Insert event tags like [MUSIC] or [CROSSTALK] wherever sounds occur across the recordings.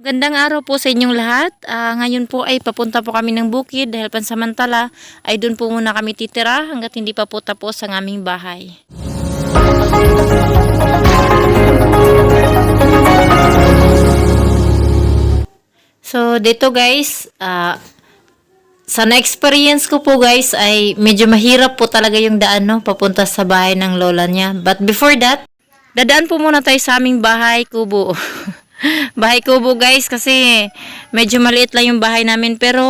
Magandang araw po sa inyong lahat. Ah, ngayon po ay papunta po kami ng bukid dahil pansamantala ay doon po muna kami titira hanggat hindi pa po tapos ang aming bahay. So dito guys, ah, sa na-experience ko po guys ay medyo mahirap po talaga yung daan no, papunta sa bahay ng lola niya. But before that, dadaan po muna tayo sa aming bahay kubo. [LAUGHS] bahay kubo guys kasi medyo maliit lang yung bahay namin pero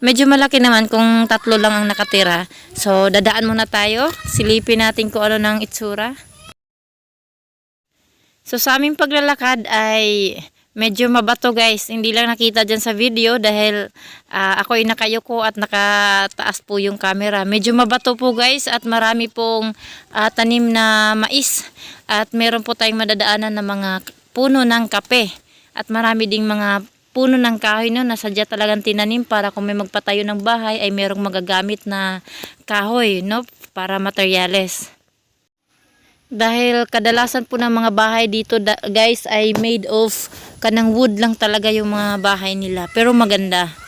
medyo malaki naman kung tatlo lang ang nakatira. So dadaan muna tayo, silipin natin kung ano ng itsura. So sa aming paglalakad ay medyo mabato guys. Hindi lang nakita dyan sa video dahil ah, ako ay nakayuko at nakataas po yung camera. Medyo mabato po guys at marami pong ah, tanim na mais. At meron po tayong madadaanan ng mga puno ng kape. At marami ding mga puno ng kahoy no, na sadya talagang tinanim para kung may magpatayo ng bahay ay merong magagamit na kahoy no, para materyales. Dahil kadalasan po ng mga bahay dito guys ay made of kanang wood lang talaga yung mga bahay nila. Pero maganda.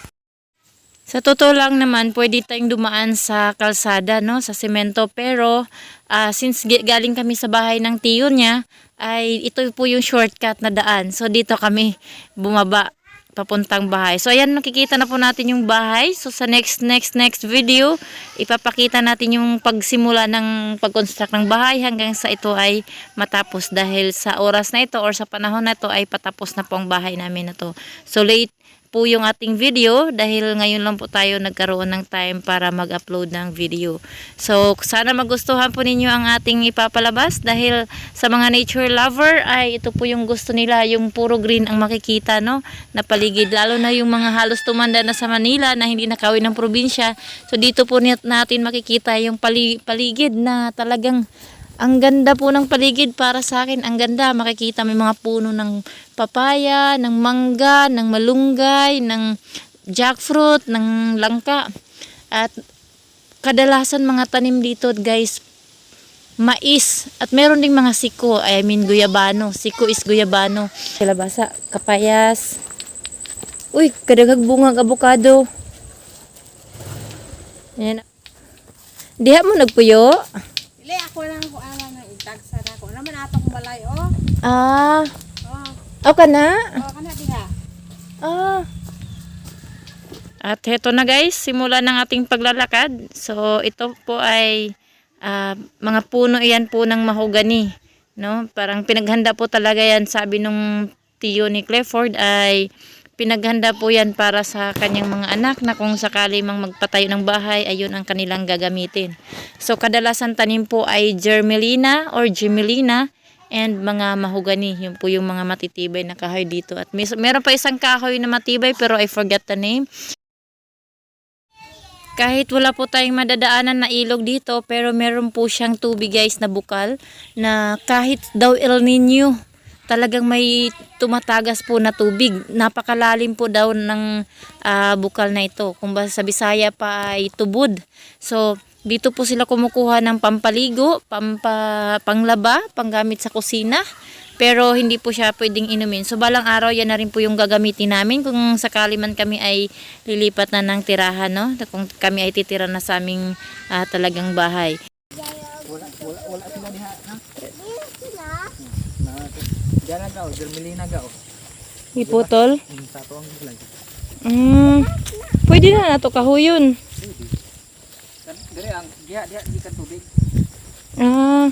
Sa totoo lang naman, pwede tayong dumaan sa kalsada, no? Sa semento. Pero, ah, since galing kami sa bahay ng tiyo niya, ay ito po yung shortcut na daan. So, dito kami bumaba papuntang bahay. So, ayan, nakikita na po natin yung bahay. So, sa next, next, next video, ipapakita natin yung pagsimula ng pag-construct ng bahay hanggang sa ito ay matapos. Dahil sa oras na ito or sa panahon na ito ay patapos na po ang bahay namin na to. So, late po yung ating video dahil ngayon lang po tayo nagkaroon ng time para mag-upload ng video. So, sana magustuhan po ninyo ang ating ipapalabas dahil sa mga nature lover ay ito po yung gusto nila, yung puro green ang makikita, no? Na paligid. Lalo na yung mga halos tumanda na sa Manila na hindi nakawin ng probinsya. So, dito po nat- natin makikita yung pali- paligid na talagang ang ganda po ng paligid para sa akin. Ang ganda. Makikita may mga puno ng papaya, ng mangga, ng malunggay, ng jackfruit, ng langka. At kadalasan mga tanim dito guys, mais. At meron ding mga siko. I mean guyabano. Siko is guyabano. Kalabasa, kapayas. Uy, kadagag bunga ng avocado. Yan. Diha mo nagpuyo? Dili ako lang ko alam nga itagsa na ko. Naman ato kong balay oh. Ah, Oh, o ka na? oh kana diha. Ah. At heto na guys, simula ng ating paglalakad. So ito po ay ah, mga puno iyan po ng mahogani. No? Parang pinaghanda po talaga yan sabi nung tiyo ni Clifford ay pinaghanda po yan para sa kanyang mga anak na kung sakali mang magpatayo ng bahay ayun ang kanilang gagamitin. So kadalasan tanim po ay germelina or gemelina and mga mahogani. Yun po yung mga matitibay na kahoy dito. At may, meron pa isang kahoy na matibay pero I forgot the name. Kahit wala po tayong madadaanan na ilog dito, pero meron po siyang tubig guys na bukal na kahit daw El Nino, talagang may tumatagas po na tubig. Napakalalim po daw ng ah, bukal na ito. Kung ba sa Bisaya pa ay tubod. So, dito po sila kumukuha ng pampaligo, pampa, panglaba, panggamit sa kusina. Pero hindi po siya pwedeng inumin. So balang araw yan na rin po yung gagamitin namin kung sakali man kami ay lilipat na ng tirahan, no? Kung kami ay titira na sa aming ah, talagang bahay. Wala, wala, wala sila diha, ha? Na, diyan na gao, Germelina gao. Iputol? Yung sa to ang vlog. Mm, pwede na nato kahuyon. Dire ang, diha, diha, di kan tubig. Ah.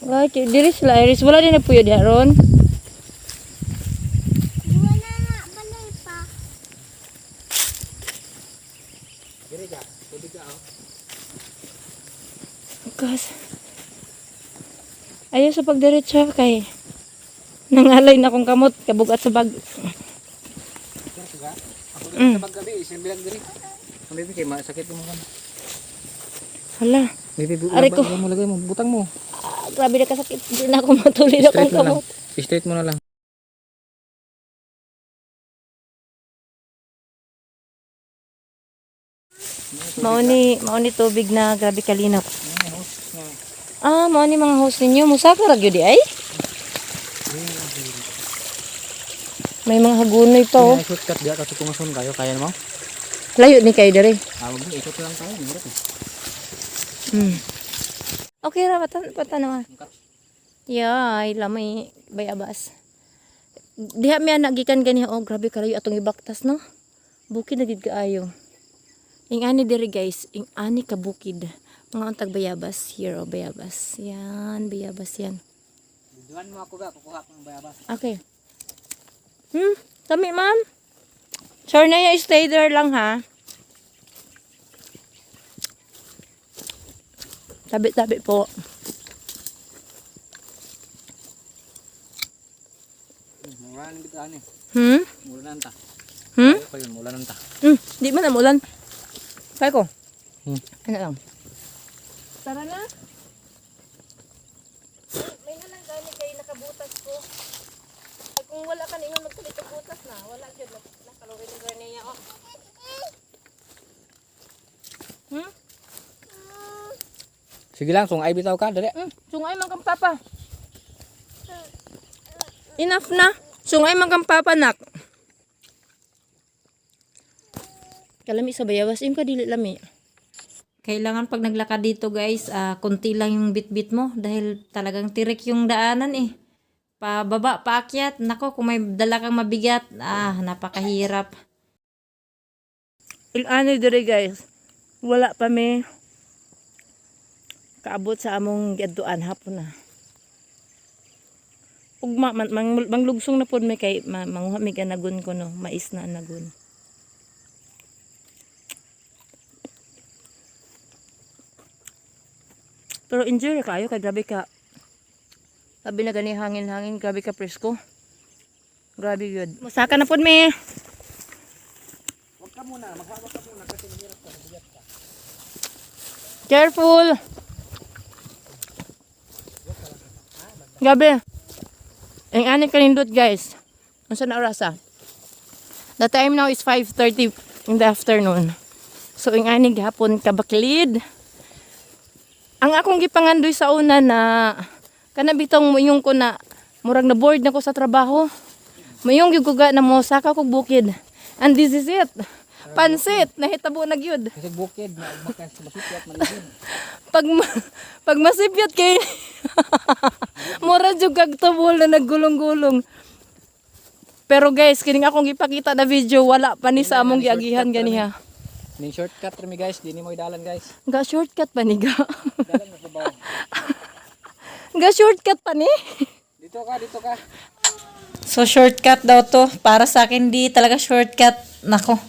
Wala, diri sila Iris. Wala din na puyo diha ron. Dire ga, tubig gao. Gas. Ayaw sa pagdiretsa kay nangalay na kong kamot kabugat sa bag. Mm. mm. Hala, Aray ko. mo, lagay mo, butang mo. ah, grabe na kasakit. Hindi na ako Straight mo lang. kamot. Straight mo na lang. Mauni, mauni tubig na grabe kalinap. Ayan, Ah, mauni mga host ninyo. Musaka ra gyud di ay? May mga hagunoy pa oh. Shortcut diya kasi kumasun kayo kaya mo. Layo ni kayo dere. Ah, wag mo ikot lang tayo, eh. Hmm. Okay ra patan patanaw. Yay, lamay bayabas. Diha mi anak gikan gani oh grabe kalayo atong ibaktas no. Bukid na gid kaayo. Ing ani diri guys, ing ani ka bukid. Mga untag bayabas here oh bayabas. Yan, bayabas yan. Duwan mo ako ga, kukuha ko ng bayabas. Okay. Hmm, kami ma'am. Sure na ya stay there lang ha. Tabi-tabi po. Mura nang bitaan eh. Hmm? Mura nang ta. Hmm? Pa yun, mura nang ta. Hmm, di man namulan. Kaya ko. Hmm. Ano lang. Tara na. May na lang gani kay nakabutas ko. Ay, kung wala ka ningon magtulit og butas na, wala gyud nakalawin ni gani niya oh. Hmm? Sige lang, sung ay bitaw ka, dali. Hmm, sungay man kang papa. Enough na. Sungay man kang papa nak. Kalami sa bayawas, im ka dili lami. Kailangan pag naglakad dito guys, ah, konti lang yung bit-bit mo dahil talagang tirik yung daanan eh. Pababa, paakyat. Nako, kung may dala kang mabigat, ah, napakahirap. Ilano dire guys. Wala pa may kaabot sa among giadtuan hapon na. Ug ma, man, mang, manglugsong na pod may kay ma, manguha mi ganagon ko no, mais na anagon. Pero enjoy ra kayo kay grabe ka. Sabi na gani hangin-hangin, grabe ka presko. Grabe yun. Musaka na pod me. Huwag ka muna, maghawak ka muna kasi mahirap ka. Careful. Gabi. Ang ani kanindot guys. Unsa na oras ah? The time now is 5:30 in the afternoon. So ang ani gihapon kabaklid. Ang akong gipangandoy sa una na kana bitong muyong ko na murag na bored na ko sa trabaho. Muyong gyud ko ga na mo saka kog bukid. And this is it. Pansit, nahitabo na gyud. Kasi bukid, masipyat, maligid. [LAUGHS] pag pag masipyat kay [LAUGHS] mura jud kag tubol na naggulong-gulong pero guys kining akong ipakita na video wala pa ni sa among giagihan ganiha Ning shortcut rami guys, di ni mo idalan guys. ga shortcut pa ni ga. Dalan sa bawah. [LAUGHS] ga shortcut pa ni? Dito ka, dito ka. so shortcut daw to. Para sa akin di talaga shortcut. Nako.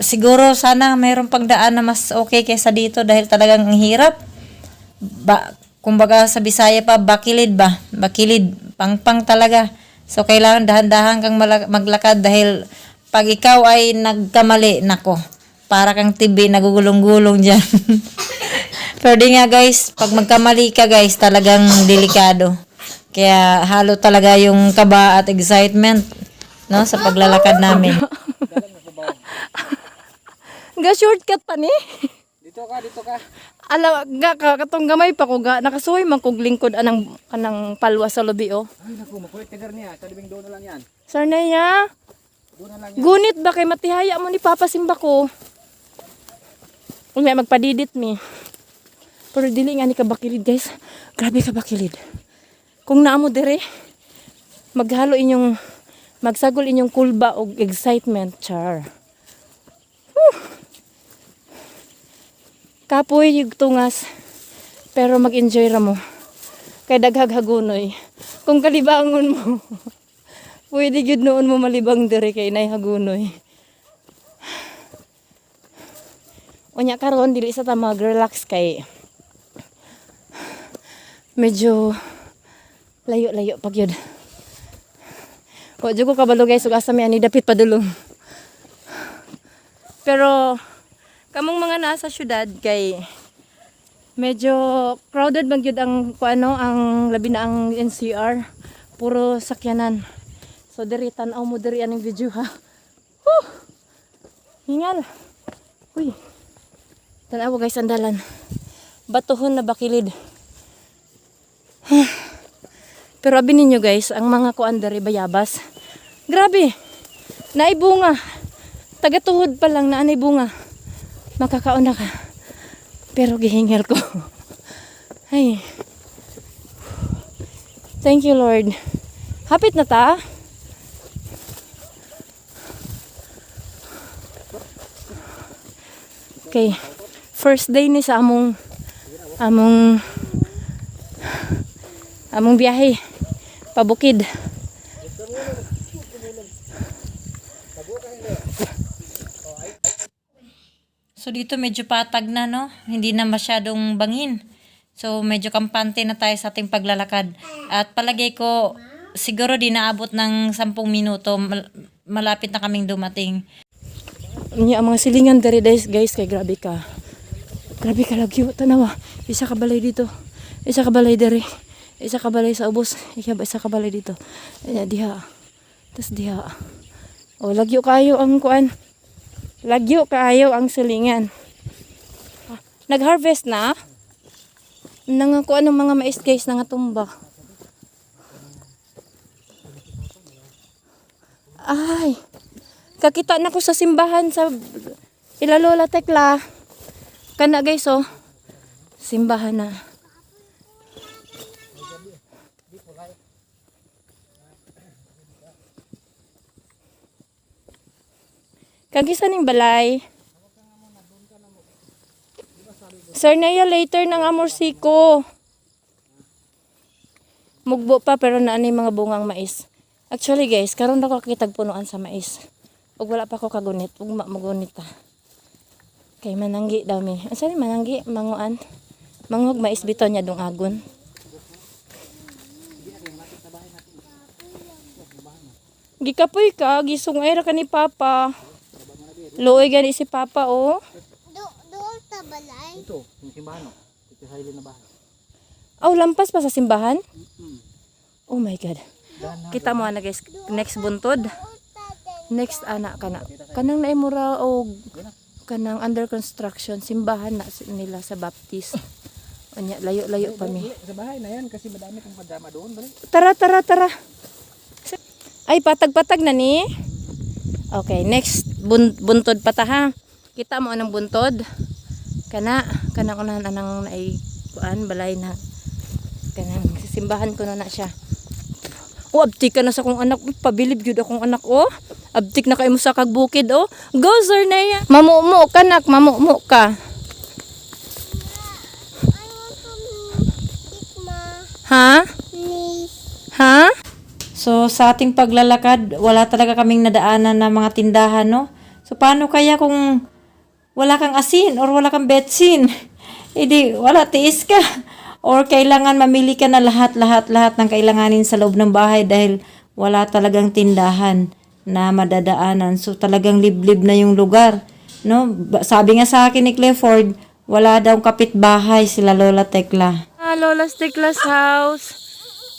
Siguro sana mayroong pagdaan na mas okay kaysa dito dahil talagang ang hirap. Ba kumbaga sa Bisaya pa bakilid ba? Bakilid. Pangpang talaga. So kailangan dahan-dahan kang maglakad dahil pag ikaw ay nagkamali nako para kang tibi nagugulong-gulong diyan [LAUGHS] pero di nga guys pag magkamali ka guys talagang delikado kaya halo talaga yung kaba at excitement no sa paglalakad namin [LAUGHS] ga shortcut pa ni Dito ka, dito ka. ala ga ka katong gamay pa ko ga nakasuy man kog lingkod anang kanang palwa sa lobi oh Ay naku, makulit tigar niya. Kadibing doon na lang yan. Doon na lang yan. gunit ba kay matihaya mo ni Papa Simba ko? Unya magpadidit mi. Pero dili nga ni kabakilid guys. Grabe kabakilid. Kung naamo dire, maghalo inyong magsagol inyong kulba og excitement char. Whew. Kapoy yung tungas. Pero mag-enjoy ra mo. Kay daghag hagunoy. Kung kalibangon mo. [LAUGHS] Pwede gyud noon mo malibang dire kay nay hagunoy. Unya karon dili sa ta mag-relax kay medyo layo-layo pag yun. Wa jud ko kabalo guys ug asa mi ani dapit padulong. Pero kamong mga nasa syudad kay medyo crowded man gyud ang kuano ang labi na ang NCR puro sakyanan. So diri tan-aw mo diri aning video ha. Whew! Hingal. Uy. Tan-aw guys ang dalan. Batuhon na bakilid. [SIGHS] Pero abi ninyo guys, ang mga kuan diri bayabas. Grabe. Naibunga. Tagatuhod pa lang na bunga. Makakauna ka. Pero gihingal ko. [LAUGHS] Ay. Thank you, Lord. Hapit na ta. Okay. First day ni sa among among among biyahe pabukid. So dito medyo patag na no, hindi na masyadong bangin. So medyo kampante na tayo sa ating paglalakad. At palagay ko siguro di naabot ng 10 minuto, mal- malapit na kaming dumating. Nya ang mga silingan dere guys, guys kay grabe ka. Grabe ka lagyo tanawa. Isa ka balay dito. Isa ka balay dere. Isa ka balay sa ubos. Isa, isa ka balay dito. Nya diha. Tas diha. O lagyo kayo ang kuan. Lagyo kaayo ang silingan. Ah, Nag-harvest na? Nangakuan ng mga mais guys, nangatumba. Ay, kakita na ko sa simbahan sa Ilalola Tekla. Kana guys oh. Simbahan na. Kagisa ning balay. Sir Naya later ng amorsiko. Mugbo pa pero naani mga bungang mais. Actually guys, karon ako kitag punuan sa mais. Ug wala pa ko kagunit, ug ma magunit ta. Kay mananggi daw mi. Asa ni mananggi manguan? Mangog mais bitaw niya dong agon. Gikapoy ka, gisungay ra ka ni Papa. Luoy gani si Papa oh. Do, doon sa balay. Ito, yung simbahan no. Ito sa na bahay. Oh, lampas pa sa simbahan? Mm. Oh my God. Kita mo na guys, next buntod. Next anak kana. Kanang naimura o kanang under construction simbahan na nila sa Baptist. Anya layo-layo pa mi. Sa bahay na yan kasi madami kong kadama doon. Balik. Tara tara tara. Ay patag-patag na ni. Okay, next bun- buntod pa ta ha. Kita mo anong buntod? Kana kanang unahan anang naay kuan balay na kanang simbahan ko na na siya. O abtik ka na sa kong anak, pabilib gyud akong anak oh. Abtik na kay mo sa kagbukid oh. Go sir Naya. Mamumu ka nak, mamumu ka. Ha? Ha? So, sa ating paglalakad, wala talaga kaming nadaanan na mga tindahan, no? So, paano kaya kung wala kang asin or wala kang betsin? [LAUGHS] Hindi, wala, tiis ka. Or kailangan mamili ka na lahat-lahat lahat ng kailanganin sa loob ng bahay dahil wala talagang tindahan na madadaanan. So, talagang liblib na yung lugar. No? Sabi nga sa akin ni Clifford, wala daw kapitbahay sila Lola Tekla. Ah, Lola Tekla's house.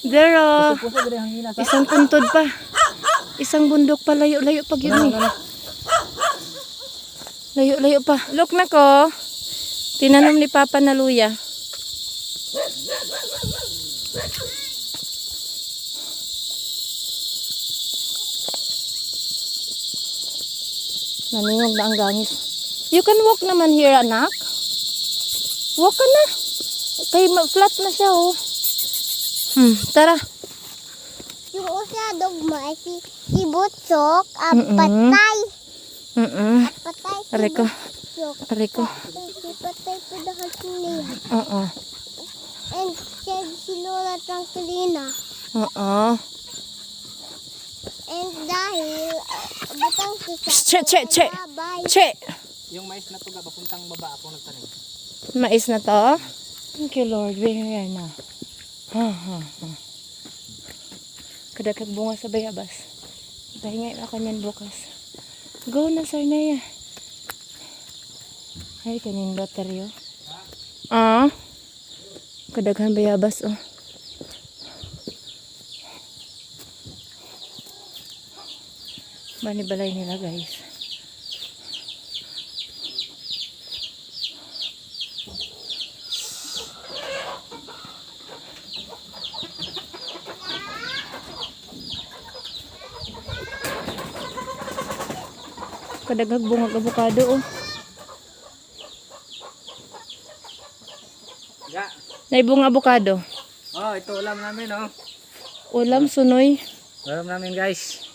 There, sa. Isang puntod pa. Isang bundok pa. Layo-layo pa yun. Layo-layo pa. Look na ko. Tinanom ni Papa na luya. Naningog na ang gangis. You can walk naman here, anak. Walk ka na. Kay flat na siya, oh. Hmm, tara. Yung usa dogma ay si si Butsok ang Mm-mm. patay. Mm-mm. Patay si Aray ko. Aray ko. Si patay pa dahil niya. Oo. And siya si Lola Tranquilina. Oo. And dahil uh, Che, che, che. Che! Yung mais na to ga papuntang baba ako nagtanim. Mais na to? Thank you, Lord. Bihaya na. Ha, ha, ha. Kadagkag bunga sa bayabas. Pahinga ako niyan bukas. Go na, Sir Naya. Ay, kanin battery, oh. Ah? Kadaghan bayabas, oh. Manibalay nila, guys. Kadaghag bungag avocado oh. Ga. Naibong avocado. Oh, ito ulam namin oh. Ulam sunoy. Ulam namin guys.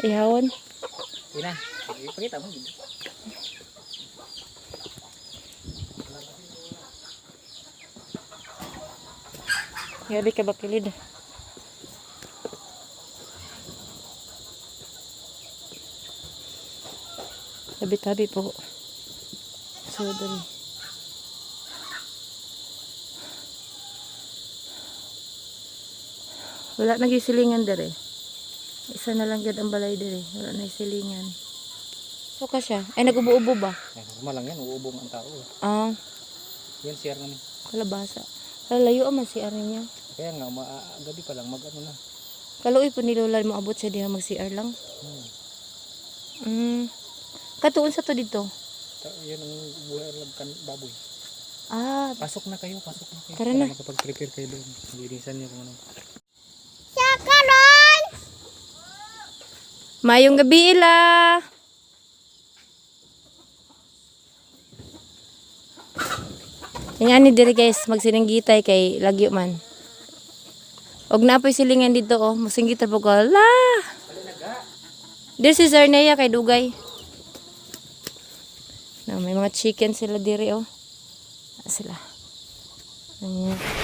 Ihawon. Yun na. Ipakita mo. Gabi ka bakilid. Tabi-tabi po. So, dali. Wala nagisilingan dere. Isa na lang gad ang balay dere. Wala na isilingan. So ka siya. Ay, nag-ubo-ubo ba? Eh, normal lang yan. Uubong ang tao. eh. Ah, Yan share namin. kalabasa. Lalayo man si Arin niya. Kaya nga, ma gabi pa lang mag ano na. Kaluoy po ni Lola mo abot siya diha mag CR lang. Hmm. Mm. Katuon sa to dito. Ta- Yan ang buhay lang kan baboy. Ah, Pasok na kayo, pasok na kayo. Tara Para na. makapag-prepare kayo doon. Linisan niyo kung ano. Mayong gabi ila. Yan ni diri guys, magsininggitay kay lagyo man. Og napoy silingan dito oh, masinggitan po ko. La. This is Arnea kay Dugay. Na may mga chicken sila diri oh. Sila. Ayan.